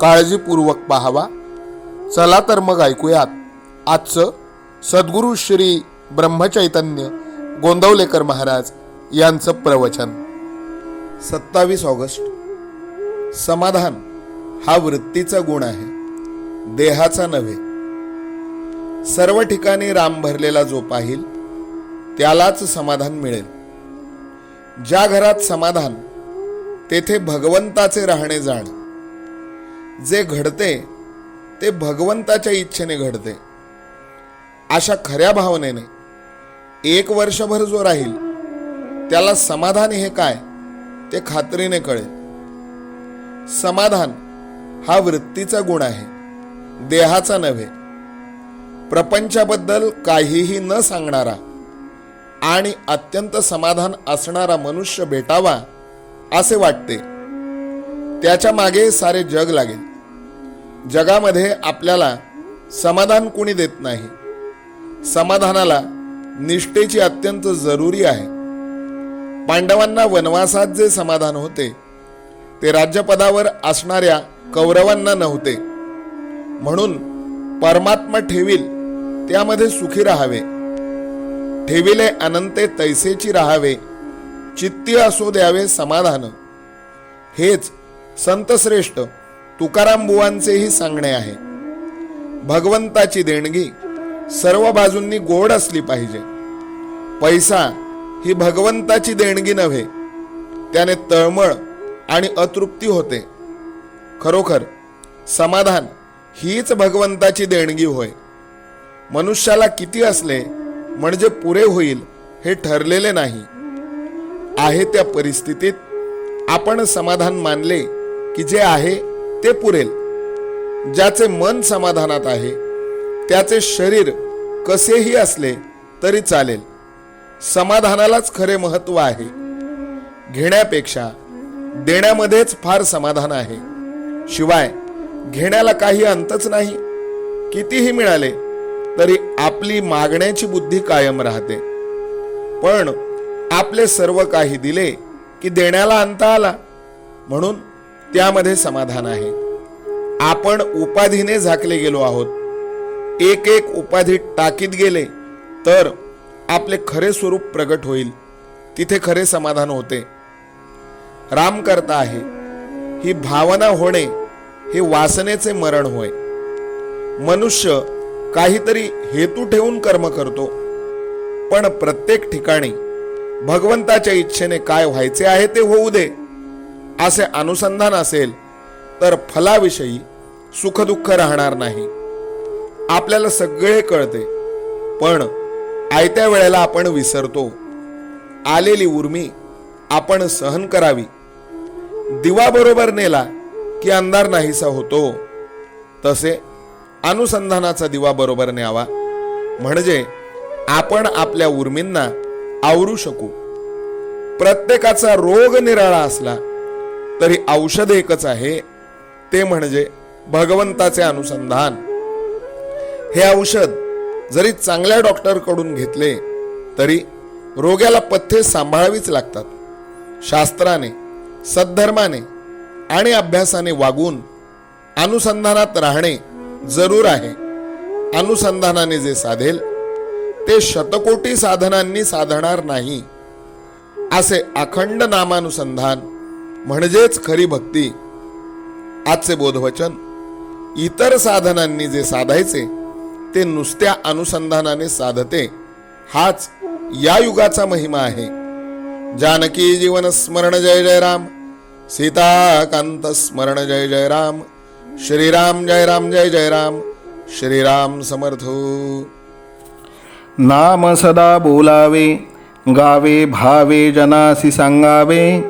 काळजीपूर्वक पाहावा. चला तर मग ऐकूयात. आजचं सद्गुरू श्री ब्रह्मचैतन्य गोंदवलेकर महाराज यांचं प्रवचन. सत्तावीस ऑगस्ट. समाधान हा वृत्तीचा गुण आहे. देहाचा नव्हे. सर्व ठिकाणी राम भरलेला जो पाहिल त्यालाच समाधान मिळेल. ज्या घरात समाधान तेथे भगवंताचे राहणे जाण. जे घडते ते भगवंताच्या इच्छेने घडते. अशा खऱ्या भावनेने एक वर्षभर जो राहील त्याला समाधान हे काय ते खात्रीने कळेल. समाधान हा वृत्तीचा गुण आहे देहाचा नव्हे. प्रपंचाबद्दल काहीही न सांगणारा आणि अत्यंत समाधान असणारा मनुष्य भेटावा असे वाटते. त्याच्यामागे सारे जग लागेल. जगामध्ये आपल्याला समाधान कुणी देत नाही. समाधानाला निष्ठेची अत्यंत जरुरी आहे. पांडवांना वनवासात जे समाधान होते ते राज्यपदावर असणाऱ्या कौरवांना नव्हते. म्हणून परमात्मा ठेवील त्यामध्ये सुखी राहावे. ठेविले अनंते तैसेची राहावे चित्ती असो द्यावे समाधान. हेच संतश्रेष्ठ तुकाराम बुवांचेही सांगणे आहे. भगवंताची देणगी सर्व बाजूंनी गोड असली पाहिजे. पैसा ही भगवंताची देणगी नव्हे त्याने तळमळ आणि अतृप्ती होते. खरोखर समाधान हीच भगवंताची देणगी होय. मनुष्याला किती असले म्हणजे पुरे होईल हे ठरलेले नाही. आहे त्या परिस्थितीत आपण समाधान मानले की जे आहे ते पुरेल ज्याचे मन समाधानात आहे त्याचे शरीर कसेही असले तरी चालेल. समाधानालाच खरे महत्त्व आहे. घेण्यापेक्षा देण्यामध्येच फार समाधान आहे. शिवाय घेण्याला काही अंतच नाही. कितीही मिळाले तरी आपली मागण्याची बुद्धी कायम राहते. पण आपले सर्व काही दिले की देण्याला अंत आला. म्हणून त्यामध्ये समाधान आहे. आपण उपाधीने झाकले गेलो आहोत. एक एक उपाधी टाकीत गेले तर आपले खरे स्वरूप प्रगट होईल. तिथे खरे समाधान होते. राम करता आहे. ही भावना होणे हे वासनेचे मरण होय. मनुष्य काहीतरी हेतू ठेवून कर्म करतो. पण प्रत्येक ठिकाणी भगवंताच्या इच्छेने काय व्हायचे आहे ते होऊ दे. असे अनुसंधान असेल तर फलाविषयी सुखदुःख राहणार नाही. आपल्याला सगळे कळते पण आयत्या वेळेला आपण विसरतो. आलेली उर्मी आपण सहन करावी. दिवा बरोबर नेला की अंधार नाहीसा होतो. तसे अनुसंधानाचा दिवा बरोबर न्यावा. म्हणजे आपण आपल्या उर्मींना आवरू शकू. प्रत्येकाचा रोग निराळा असला तरी औषध एकच आहे ते म्हणजे भगवंताचे अनुसंधान. हे औषध जरी चांगल्या डॉक्टरकडून घेतले तरी रोग्याला पथ्ये सांभाळावीच लागतात. शास्त्राने सद्धर्माने आणि अभ्यासाने वागून अनुसंधानात राहणे जरूर आहे. अनुसंधानाने जे साधेल ते शतकोटी साधनांनी साधणार नाही असे अखंड नामानुसंधान म्हणजेच खरी भक्ती. आजचे बोधवचन इतर साधनांनी जे साधायचे ते नुसत्या अनुसंधानाने साधते. हाच या युगाचा महिमा आहे. जानकी जीवन स्मरण जय जय राम. सीताकांत स्मरण जय जय राम. श्रीराम जय राम जय जय राम. श्रीराम समर्थ. नाम सदा बोलावे गावे भावे जनासी सांगावे.